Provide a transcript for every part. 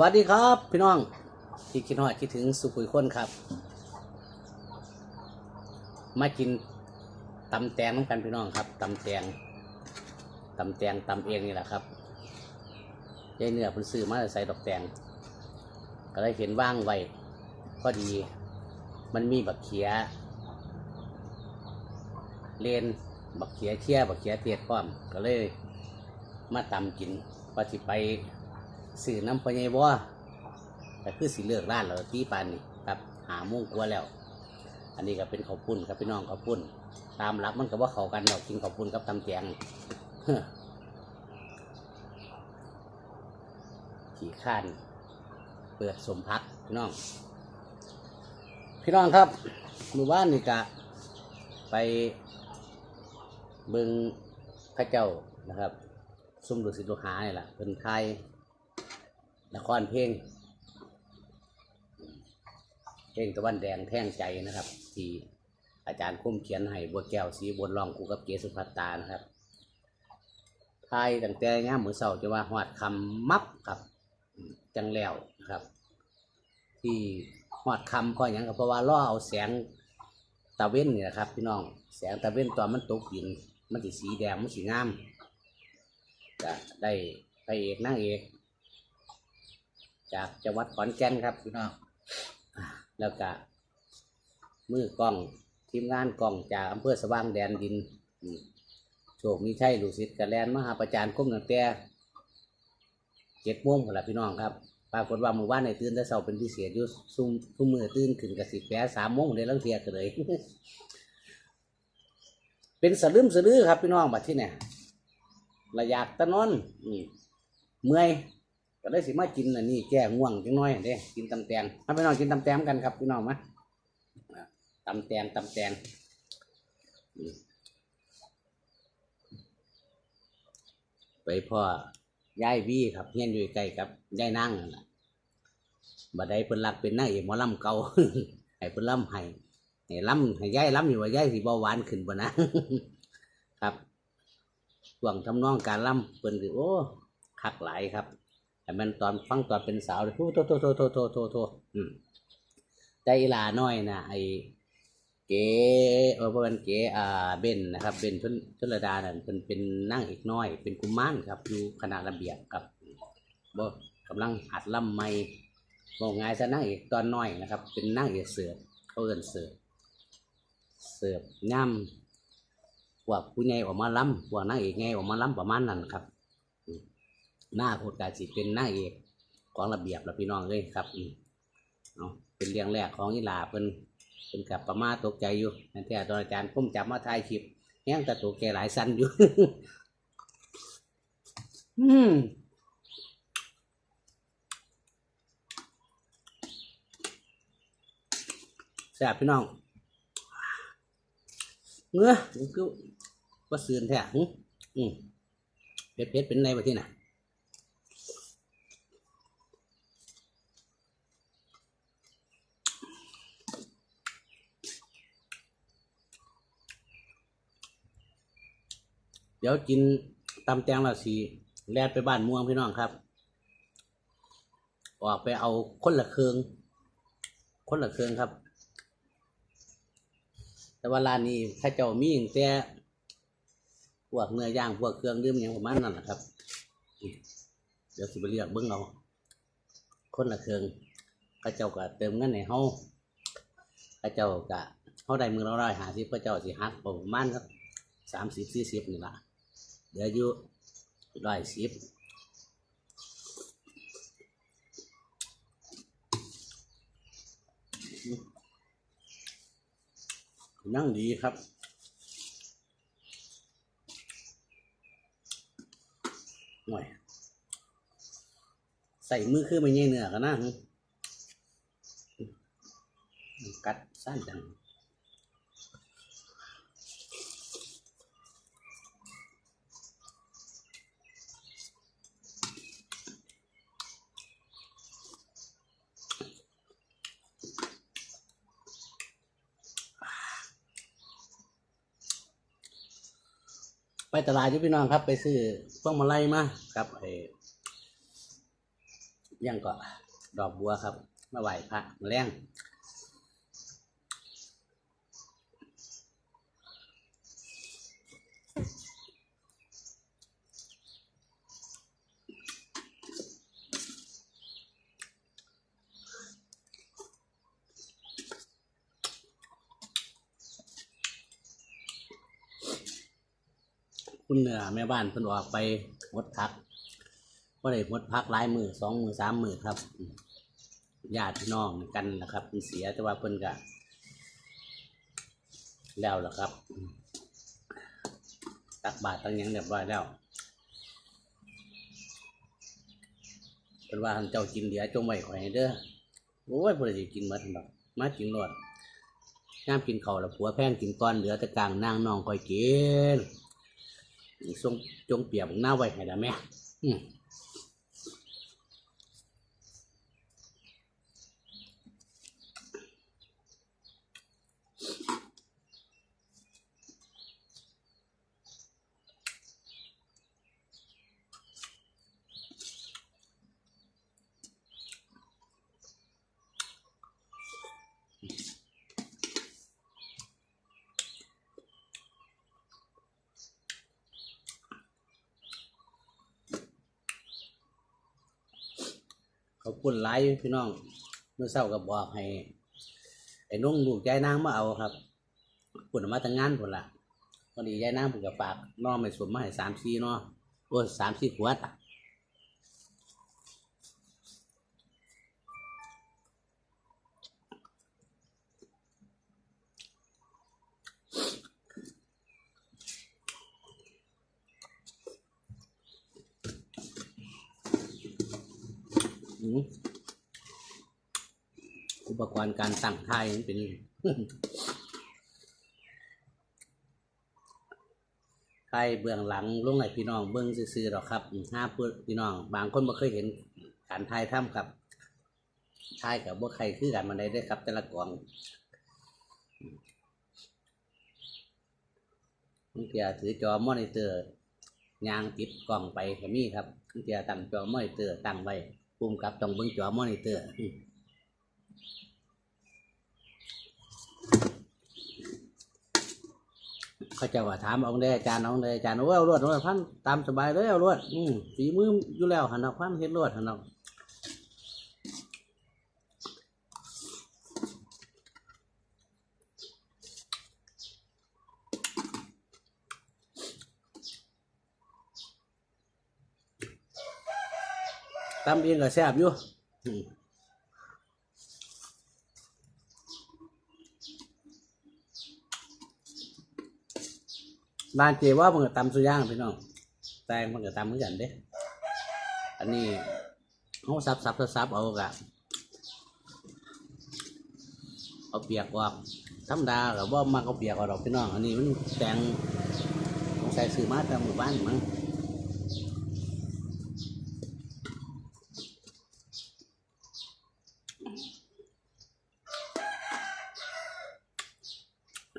วัสดีครับ พี่น้องที่คิดฮอดคิดถึงสุขุยคนครับ มากินตำแตงน้ำกันพี่น้องครับตำแตงตำแตงตำเองนี่แหละครับยายเนื้อเพิ่นซื้อมาใส่ดอกแตงก็เลยเห็นว่างไว้พอดี มันมีบักเขีย เลนบักเขียเชี่ยบักเขียเตียดพร้อม ก็เลย มาตำกินว่าสิไป สื่อน้ำพญายบ่แต่คือสิเลือกร้านเราที่ปานนี่ครับหาโมุ่งกลัวแล้ว อันนี้ก็เป็นข้าวปุ้นครับพี่น้องข้าวปุ้น ตามหลักมันก็ว่าเขากันเรากินข้าวปุ้นกับตำแตงขี่ข้านเปิดสมพักพี่น้อง พี่น้องครับมือว่านนี่กะไปเบิงพระเจ้านะครับซุ่มดุสิตลูกหาเนี่ยแหละเป็นไทย ละครเพลง เพลงตะวันแดงแท่งใจนะครับ ที่อาจารย์คุ้มเขียนให้บัวแก้วสีบนรองคู่กับเกสุภัตตานะครับไทยตั้งแต่ย่ามมือเสาจะว่าหอดคำมับครับ จังแล้วนะครับ ที่หอดคำก็อย่างก็เพราะว่าล่อเอาแสงตะเว้นนี่แหละครับ พี่น้องแสงตะเว้นตอนมันตกดิน มันสีสีแดงมันสีงามจะได้พระเอกนางเอก จากจังหวัดขอนแก่นครับพี่น้องแล้วก็มือกล้องทีมงานกล้องจากอำเภอสว่างแดนดินโชคมีชัยลูกศิษย์กระแลนมหาประจานก้มตั้งแต่เจ็ดโมงพนละพี่น้องครับ ปรากฏว่ามือว่านในตื่นแต่เช้าเป็นพิเศษอยู่ซุ่มซุ่มมือตื่นขึ้นกับสิบแปดสามโมงเดี๋ยวลังเทียกันเลย เป็นสะลืมสะลือครับพี่น้องบัดที่เนี่ยระยากตะนอนอืเมื่อย ก็ได้สิมากินอันนี้แก้ง่วงจังน้อยเด้กินตำแตงมาพี่น้องกินตำแตงกันครับพี่น้องมาอ่าตำแตงตำแตงไปพ่อยายวีครับเฮียนอยู่ใกล้กับยายนั่งน่ะบัดใดเพิ่นรักเป็นนางเอกหมอลำเก่าให้เพิ่นล่ำให้ให้ล่ำให้ยายล่ำอยู่ว่ายายสิเบาหวานขึ้นบ่นะครับช่วงทำนองการล่ำเปิ้นคือโอ้คักหลายครับ แต่มันตอนฟังตอนเป็นสาวเลยโทโทโทโทโทโทโทโทอืมแต่อีลาน้อยนะไอเก๋เออบ่เป็นเก๋อ่าเบนนะครับเบนชนชนระดานั่นเป็นเป็นนางเอกน้อย เป็นกุมารครับอยู่คณะระเบียบครับบ่กำลังหัดล่ำไม่บอกง่ายซะนางเอกตอนน้อยนะครับ เป็นนางเอกเสือเขาเอินเสือเสือย่ำพวกผู้ใหญ่ออกมาล้ำพวกนางเอกไงออกมาล้ำประมาณนั้นครับ หน้าโคตรกาสิเป็นหน้าเอกของระเบียบแล้วพี่น้องเลยครับเอาเป็นเรื่องแรกของอีหลาเพิ่นเป็นกับประมาตกใจอยู่นั่นแต่อาจารย์ผมจับมาถ่ายคลิปแห้งต่ตัวแกหลายสั้นอยู่ อืมแซ่บพี่น้องเงื้อคือว่าซืนแท้อืมเพชรเพชรเป็นไงวะที่น่ะ ดี๋ยวกินตำแตงละสีแลดไปบ้านม่วงพี่น้องครับ ออกไปเอาคนละเครืองคนละเครืองครับ แต่ว่าร้านนี้ข้าเจ้ามีอย่างแต่พวกเนื้อย่างพวกเครื่องดื่มอย่างประมาณนั้นแหละครับ เดี๋ยวสิไปเรียกเบิ้งเอาคนละเครื่องข้าเจ้าก็เติมเงินในเฮาเข้าเจ้าก็เฮาได้มือละร้อยหาสิพระเจ้าสิหักประมาณสักสามสิบสี่สิบนี่ละ เดี๋ยวอยู่ร้อยสิบนั่งดีครับหน่อยใส่มือคือไม่ใช่เนื้อกันนะหึกัดสั้นจัง ไปตลาดอยู่พี่น้องครับ ไปซื้อพวกมาลัยมาครับไอ้ยังก็ดอกบัวครับ มาไหว้พระมาแรง คุณเหนือแม่บ้านเพิ่นออกไปงดพักก็ได้งดพักหลายมือสองมือสามมือครับญาติพี่น้องกันนะครับเพิ่นเสียแต่ว่าเพิ่นก็แล้วล่ะครับ ตักบาตรตั้งยังเรียบร้อยแล้วเพิ่นว่าท่านเจ้ากินเหลือจงไว้ข่อยเด้อโอ้ยบ่ได้สิกินหมดดอกมากินรวดยามกินเขาแล้วผัวแพงกินก้อนเหลือแต่กลางนางนองคอยกิน ทรงจงเปียบหน้าไว้ให้ละแม่อืม เขาปุ่นหลายพี่น้อง เมื่อเช้ากับอกให้ไอ้นุ่งลูกยายนางมาเอาครับปุ่นเอามาทางงานผลละพอดียายนางผมกับฝากน้องไม่สวมมาให้สามสี่เนาะโอ้สามสี่ขวด อุปกรณ์การตั้งท่ายมันเป็นใครเบื้องหลังลุงให้พี่น้องเบื้องซื่อๆหรอกครับห้าเพื่อพี่น้อง บางคนบ่เคยเห็นการทายถ้ำครับทายกับบ่ใครคือกันมาได้ได้อครับ แต่ละกล่องบางทีถือจอมอนิเตอร์ยางติดกล่องไปก็มีครับบางทีตั้งจอมอนิเตอร์ตั้งไว้ ปุ่มกับต้องเบิ้งจอมอนิเตอร์เขาจะว่าถามองได้อาจารย์เอาได้อาจารย์โอ้เอารวดเอารวดพันตามสบายเลยเอารวดอืมฝีมืออยู่แล้วหันเอาพันเฮ็ดรวดหันเอา ตำเองก็แซ่บอยู่อืมบ้านเจว่ามันก็ตำสุย่างพี่น้องแต่มันก็ตำเหมือนกันเด้ อันนี้เขาซับซับซับซับเอากะเอาเปียกออกธรรมดาหรือว่ามักเอาเปียกออกดอกพี่น้อง อันนี้มันแตงต้องใส่ซื้อมาตามหมู่บ้านมั้ง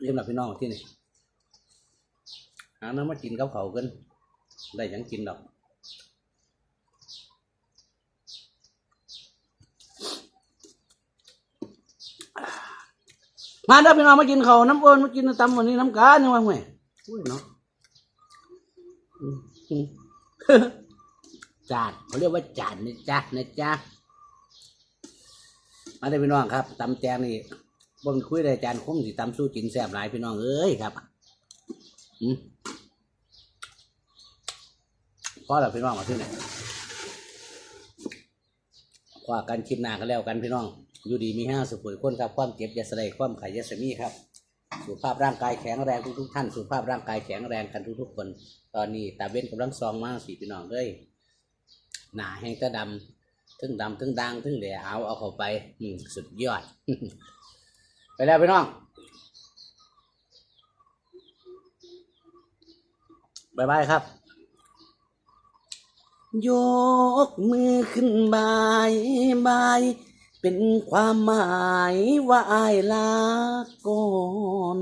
เรียก แบบพี่น้องที่นี่หาน้ำมากินกับเขากันได้ยังกินดอกมาเด้พี่น้องมากินเขาน้ำอ้นมากินตำวันนี้น้ำกายังว่าไงอุ้ยเนาะอืมอืมจานเขาเรียกว่าจานนะจ๊ะนะจ๊ะมาได้พี่น้องครับตำแตงนี่ บนคุยได้จานคงสิตำสู้กินแซ่บหลายพี่น้องเอ้ยครับอืมพอแล้วพี่น้องมาที่ไหนกว่ากันคลิปหน้ากันแล้วกันพี่น้อง อยู่ดีมีห้าสุขุยคนครับ ความเจ็บยาสะใดความไขยาสมีครับ สุขภาพร่างกายแข็งแรงทุกๆท่าน สุขภาพร่างกายแข็งแรงกันทุกๆคน ตอนนี้ตาเบ้นกำลังซองมากสี่พี่น้องเลยหนาแห้งก็ดำทึ่งดำทึ่งดังทึ่งเหลวเอาเอาเข้าไป อืสุดยอด ไปแล้วพี่น้องบายบายครับ ยกมือขึ้นบายบาย เป็นความหมายว่าอายลาก่อน